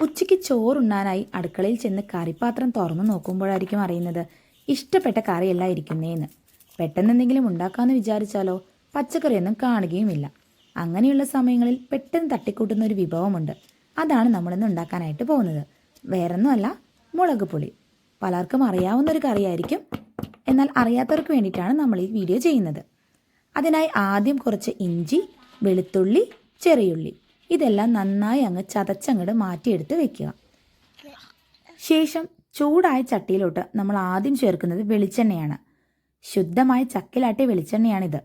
ഉച്ചയ്ക്ക് ചോറുണ്ണാനായി അടുക്കളയിൽ ചെന്ന് കറിപ്പാത്രം തുറന്നു നോക്കുമ്പോഴായിരിക്കും അറിയുന്നത് ഇഷ്ടപ്പെട്ട കറിയല്ല ഇരിക്കുന്നേന്ന്. പെട്ടെന്ന് എന്തെങ്കിലും ഉണ്ടാക്കാമെന്ന് വിചാരിച്ചാലോ? പച്ചക്കറിയൊന്നും കാണുകയുമില്ല. അങ്ങനെയുള്ള സമയങ്ങളിൽ പെട്ടെന്ന് തട്ടിക്കൂട്ടുന്ന ഒരു വിഭവമുണ്ട്. അതാണ് നമ്മളിന്ന് ഉണ്ടാക്കാനായിട്ട് പോകുന്നത്. വേറൊന്നുമല്ല മുളക് പുളി. പലർക്കും അറിയാവുന്ന ഒരു കറിയായിരിക്കും. എന്നാൽ അറിയാത്തവർക്ക് വേണ്ടിയിട്ടാണ് നമ്മൾ ഈ വീഡിയോ ചെയ്യുന്നത്. അതിനായി ആദ്യം കുറച്ച് ഇഞ്ചി വെളുത്തുള്ളി ചെറിയുള്ളി. ഇതെല്ലാം നന്നായി അങ്ങ് ചതച്ചങ്ങട് മാറ്റിയെടുത്ത് വെക്കുക. ശേഷം ചൂടായ ചട്ടിയിലോട്ട് നമ്മൾ ആദ്യം ചേർക്കുന്നത് വെളിച്ചെണ്ണയാണ്. ശുദ്ധമായ ചക്കിലാട്ടിയ വെളിച്ചെണ്ണയാണിത്.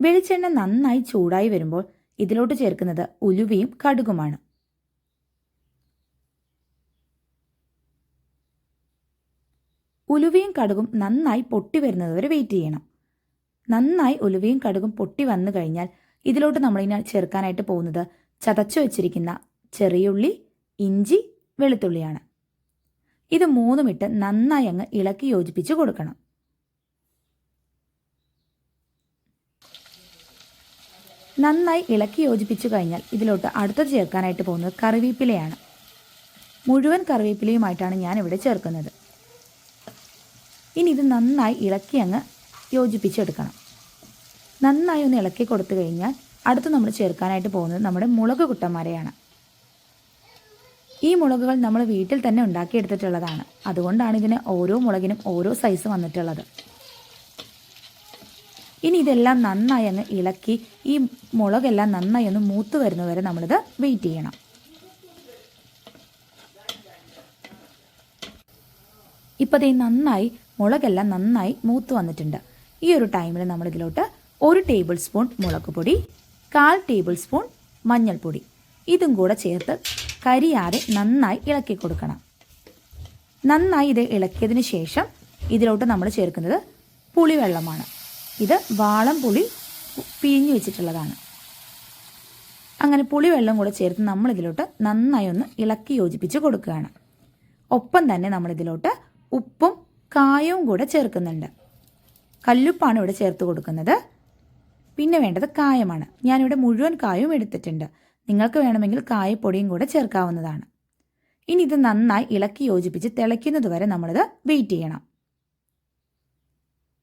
വെളിച്ചെണ്ണ നന്നായി ചൂടായി വരുമ്പോൾ ഇതിലോട്ട് ചേർക്കുന്നത് ഉലുവയും കടുകുമാണ്. ഉലുവയും കടുകും നന്നായി പൊട്ടി വരുന്നത് വരെ വെയിറ്റ് ചെയ്യണം. നന്നായി ഉലുവയും കടുകും പൊട്ടി വന്നു കഴിഞ്ഞാൽ ഇതിലോട്ട് നമ്മളിനി ചേർക്കാനായിട്ട് പോകുന്നത് ചതച്ചു വെച്ചിരിക്കുന്ന ചെറിയുള്ളി ഇഞ്ചി വെളുത്തുള്ളിയാണ്. ഇത് മൂന്നുമിട്ട് നന്നായി അങ്ങ് ഇളക്കി യോജിപ്പിച്ച് കൊടുക്കണം. നന്നായി ഇളക്കി യോജിപ്പിച്ചു കഴിഞ്ഞാൽ ഇതിലോട്ട് അടുത്തത് ചേർക്കാനായിട്ട് പോകുന്നത് കറിവേപ്പിലയാണ്. മുഴുവൻ കറിവേപ്പിലയുമായിട്ടാണ് ഞാൻ ഇവിടെ ചേർക്കുന്നത്. ഇനി ഇത് നന്നായി ഇളക്കി അങ്ങ് യോജിപ്പിച്ചെടുക്കണം. നന്നായി ഒന്ന് ഇളക്കി കൊടുത്തു കഴിഞ്ഞാൽ അടുത്ത് നമ്മൾ ചേർക്കാനായിട്ട് പോകുന്നത് നമ്മുടെ മുളക് കുട്ടന്മാരെയാണ്. ഈ മുളകുകൾ നമ്മൾ വീട്ടിൽ തന്നെ ഉണ്ടാക്കിയെടുത്തിട്ടുള്ളതാണ്. അതുകൊണ്ടാണ് ഇതിന് ഓരോ മുളകിനും ഓരോ സൈസ് വന്നിട്ടുള്ളത്. ഇനി ഇതെല്ലാം നന്നായി അങ്ങ് ഇളക്കി ഈ മുളകെല്ലാം നന്നായി ഒന്ന് മൂത്ത് വരുന്നവരെ നമ്മളിത് വെയിറ്റ് ചെയ്യണം. ഇപ്പോൾ ദേ നന്നായി മുളകെല്ലാം നന്നായി മൂത്ത് വന്നിട്ടുണ്ട്. ഈ ഒരു ടൈമിൽ നമ്മൾ ഇതിലോട്ട് ഒരു ടേബിൾ സ്പൂൺ മുളക് പൊടി കാൽ ടേബിൾ സ്പൂൺ മഞ്ഞൾപ്പൊടി. ഇതും കൂടെ ചേർത്ത് കരിയാതെ നന്നായി ഇളക്കി കൊടുക്കണം. നന്നായി ഇത് ഇളക്കിയതിന് ശേഷം ഇതിലോട്ട് നമ്മൾ ചേർക്കുന്നത് പുളിവെള്ളമാണ്. ഇത് വാളം പുളി പിഴിഞ്ഞു വെച്ചിട്ടുള്ളതാണ്. അങ്ങനെ പുളിവെള്ളം കൂടെ ചേർത്ത് നമ്മൾ ഇതിലോട്ട് നന്നായി ഒന്ന് ഇളക്കി യോജിപ്പിച്ച് കൊടുക്കുകയാണ്. ഒപ്പം തന്നെ നമ്മളിതിലോട്ട് ഉപ്പും കായവും കൂടെ ചേർക്കുന്നുണ്ട്. കല്ലുപ്പാണ് ഇവിടെ ചേർത്ത് കൊടുക്കുന്നത്. പിന്നെ വേണ്ടത് കായമാണ്. ഞാനിവിടെ മുഴുവൻ കായവും എടുത്തിട്ടുണ്ട്. നിങ്ങൾക്ക് വേണമെങ്കിൽ കായപ്പൊടിയും കൂടെ ചേർക്കാവുന്നതാണ്. ഇനി ഇത് നന്നായി ഇളക്കി യോജിപ്പിച്ച് തിളയ്ക്കുന്നത് വരെ നമ്മളിത് വെയിറ്റ് ചെയ്യണം.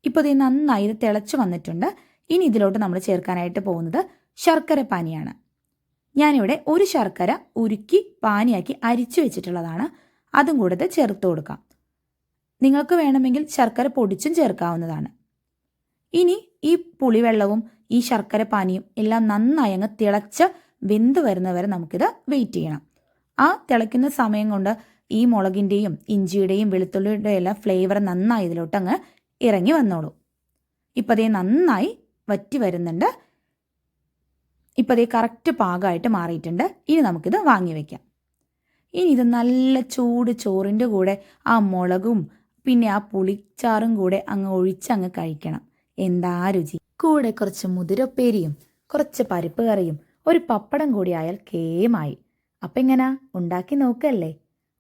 ഇപ്പോൾ ഇത് നന്നായി ഇത് തിളച്ച് വന്നിട്ടുണ്ട്. ഇനി ഇതിലോട്ട് നമ്മൾ ചേർക്കാനായിട്ട് പോകുന്നത് ശർക്കര പാനിയാണ്. ഞാനിവിടെ ഒരു ശർക്കര ഉരുക്കി പാനിയാക്കി അരിച്ചു വെച്ചിട്ടുള്ളതാണ്. അതും കൂടെ ചേർത്ത് കൊടുക്കാം. നിങ്ങൾക്ക് വേണമെങ്കിൽ ശർക്കര പൊടിച്ചും ചേർക്കാവുന്നതാണ്. ഇനി ഈ പുളിവെള്ളവും ഈ ശർക്കര പാനിയും എല്ലാം നന്നായി അങ്ങ് തിളച്ച് വെന്ത് വരുന്നവരെ നമുക്കിത് വെയിറ്റ് ചെയ്യണം. ആ തിളയ്ക്കുന്ന സമയം കൊണ്ട് ഈ മുളകിന്റെയും ഇഞ്ചിയുടെയും വെളുത്തുള്ളിയുടെയും എല്ലാം ഫ്ലേവർ നന്നായി ഇതിലോട്ട് അങ്ങ് ഇറങ്ങി വന്നോളൂ. ഇപ്പം അതേ നന്നായി വറ്റി വരുന്നുണ്ട്. ഇപ്പം അതേ കറക്റ്റ് പാകമായിട്ട് മാറിയിട്ടുണ്ട്. ഇനി നമുക്കിത് വാങ്ങി വയ്ക്കാം ഇനി ഇത് നല്ല ചൂട് ചോറിന്റെ കൂടെ ആ മുളകും പിന്നെ ആ പുളിച്ചാറും കൂടെ അങ്ങ് ഒഴിച്ച് അങ്ങ് കഴിക്കണം. എന്താ രുചി? കൂടെ കുറച്ച് മുതിരപ്പേരിയും കുറച്ച് പരിപ്പ് കറിയും ഒരു പപ്പടം കൂടി ആയാൽ കേമായി അപ്പം എങ്ങനാ? ഉണ്ടാക്കി നോക്കല്ലേ?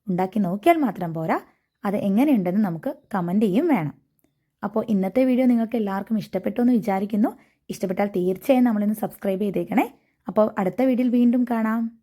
ഉണ്ടാക്കി നോക്കിയാൽ മാത്രം പോരാ. അത് എങ്ങനെയുണ്ടെന്ന് നമുക്ക് കമന്റ് ചെയ്യും വേണം. അപ്പോൾ ഇന്നത്തെ വീഡിയോ നിങ്ങൾക്ക് എല്ലാവർക്കും ഇഷ്ടപ്പെട്ടു എന്ന് വിചാരിക്കുന്നു. ഇഷ്ടപ്പെട്ടാൽ തീർച്ചയായും നമ്മളിന്ന് സബ്സ്ക്രൈബ് ചെയ്തേക്കണേ. അപ്പോൾ അടുത്ത വീഡിയോയിൽ വീണ്ടും കാണാം.